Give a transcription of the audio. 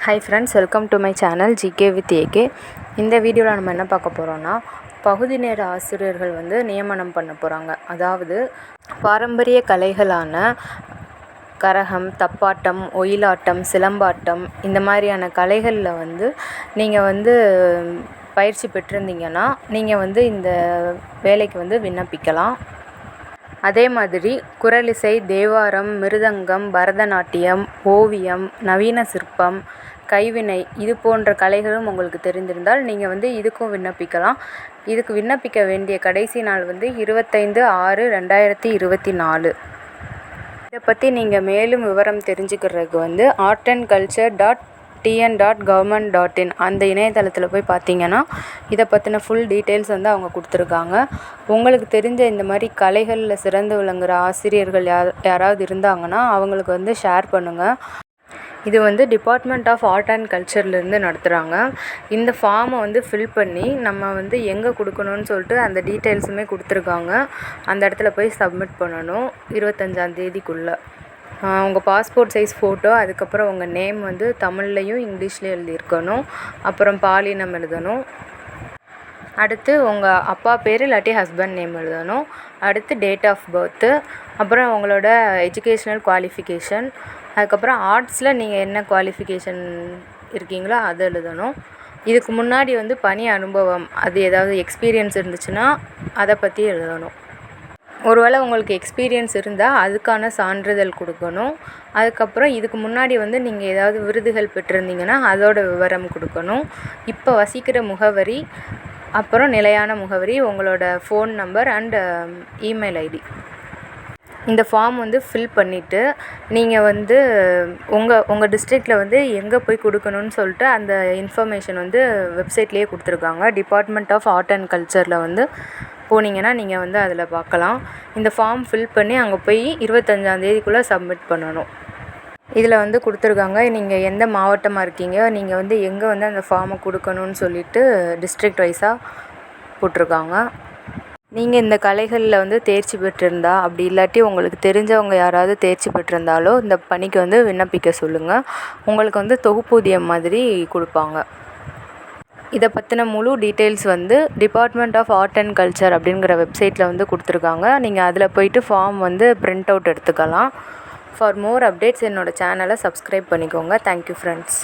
Hi friends welcome to my channel GK with AK இந்த வீடியோவில் நம்ம என்ன பார்க்க போகிறோன்னா பகுதி நேர ஆசிரியர்கள் வந்து நியமனம் பண்ண போகிறாங்க அதாவது பாரம்பரிய கலைகளான கரகம் தப்பாட்டம் ஒயிலாட்டம் சிலம்பாட்டம் இந்த மாதிரியான கலைகளில் வந்து நீங்கள் வந்து பயிற்சி பெற்றிருந்தீங்கன்னா நீங்கள் வந்து இந்த வேலைக்கு வந்து விண்ணப்பிக்கலாம். அதே மாதிரி குரலிசை தேவாரம் மிருதங்கம் பரதநாட்டியம் ஓவியம் நவீன சிற்பம் கைவினை இது போன்ற கலைகளும் உங்களுக்கு தெரிந்திருந்தால் நீங்கள் வந்து இதுக்கும் விண்ணப்பிக்கலாம். இதுக்கு விண்ணப்பிக்க வேண்டிய கடைசி நாள் வந்து இருபத்தைந்து ஆறு ரெண்டாயிரத்தி இருபத்தி நாலு. இதை பற்றி நீங்கள் மேலும் விவரம் தெரிஞ்சுக்கிறதுக்கு வந்து art and culture dot TN dot government dot in அந்த இணையதளத்தில் போய் பார்த்தீங்கன்னா இதை பற்றின ஃபுல் டீட்டெயில்ஸ் வந்து அவங்க கொடுத்துருக்காங்க. உங்களுக்கு தெரிஞ்ச இந்த மாதிரி கலைகளில் சிறந்து விளங்குகிற ஆசிரியர்கள் யார் யாராவது இருந்தாங்கன்னா அவங்களுக்கு வந்து ஷேர் பண்ணுங்கள் இது வந்து டிபார்ட்மெண்ட் ஆஃப் ஆர்ட் அண்ட் கல்ச்சர்லேருந்து நடத்துகிறாங்க இந்த ஃபார்மை வந்து ஃபில் பண்ணி நம்ம வந்து எங்கே கொடுக்கணுன்னு சொல்லிட்டு அந்த டீட்டெயில்ஸுமே கொடுத்துருக்காங்க. அந்த இடத்துல போய் சப்மிட் பண்ணணும் இருபத்தஞ்சாந்தேதிக்குள்ளே உங்கள் பாஸ்போர்ட் சைஸ் ஃபோட்டோ அதுக்கப்புறம் உங்கள் நேம் வந்து தமிழ்லையும் இங்கிலீஷ்லேயும் எழுதியிருக்கணும். அப்புறம் பாலினம் எழுதணும். அடுத்து உங்கள் அப்பா பேர் இல்லாட்டி ஹஸ்பண்ட் நேம் எழுதணும். அடுத்து டேட் ஆஃப் பர்த்து அப்புறம் உங்களோட எஜுகேஷ்னல் குவாலிஃபிகேஷன் அதுக்கப்புறம் ஆர்ட்ஸில் நீங்கள் என்ன குவாலிஃபிகேஷன் இருக்கீங்களோ அதை எழுதணும். இதுக்கு முன்னாடி வந்து பணி அனுபவம் அது ஏதாவது எக்ஸ்பீரியன்ஸ் இருந்துச்சுன்னா அதை பற்றி எழுதணும். ஒருவேளை உங்களுக்கு எக்ஸ்பீரியன்ஸ் இருந்தால் அதுக்கான சான்றிதழ் கொடுக்கணும். அதுக்கப்புறம் இதுக்கு முன்னாடி வந்து நீங்கள் ஏதாவது விருதுகள் பெற்றிருந்தீங்கன்னா அதோட விவரம் கொடுக்கணும். இப்போ வசிக்கிற முகவரி அப்புறம் நிலையான முகவரி உங்களோட phone number and email ID இந்த ஃபார்ம் வந்து ஃபில் பண்ணிவிட்டு நீங்கள் வந்து உங்கள் உங்கள் டிஸ்ட்ரிக்டில் வந்து எங்கே போய் கொடுக்கணுன்னு சொல்லிட்டு அந்த இன்ஃபர்மேஷன் வந்து வெப்சைட்லேயே கொடுத்துருக்காங்க. டிபார்ட்மெண்ட் ஆஃப் ஆர்ட் அண்ட் கல்ச்சரில் வந்து போனீங்கன்னா நீங்கள் வந்து அதில் பார்க்கலாம் இந்த ஃபார்ம் ஃபில் பண்ணி அங்கே போய் இருபத்தஞ்சாந்தேதிக்குள்ளே சப்மிட் பண்ணணும். இதில் வந்து கொடுத்துருக்காங்க. நீங்கள் எந்த மாவட்டமாக இருக்கீங்க? நீங்கள் வந்து எங்கே வந்து அந்த ஃபார்மை கொடுக்கணுன்னு சொல்லிட்டு டிஸ்ட்ரிக்ட் வைஸாக போட்டிருக்காங்க. நீங்கள் இந்த கலைகளில் வந்து தேர்ச்சி பெற்றிருந்தா அப்படி இல்லாட்டி உங்களுக்கு தெரிஞ்சவங்க யாராவது தேர்ச்சி பெற்றிருந்தாலோ இந்த பணிக்கு வந்து விண்ணப்பிக்க சொல்லுங்கள் உங்களுக்கு வந்து தொகுப்பூதியம் மாதிரி கொடுப்பாங்க. இதை பற்றின முழு டீட்டெயில்ஸ் வந்து department of art and culture அப்படிங்கிற வெப்சைட்டில் வந்து கொடுத்துருக்காங்க. நீங்கள் அதில் போயிட்டு ஃபார்ம் வந்து பிரிண்ட் அவுட் எடுத்துக்கலாம். ஃபார் மோர் அப்டேட்ஸ் என்னோடய சேனலை சப்ஸ்கிரைப் பண்ணிக்கோங்க. Thank you friends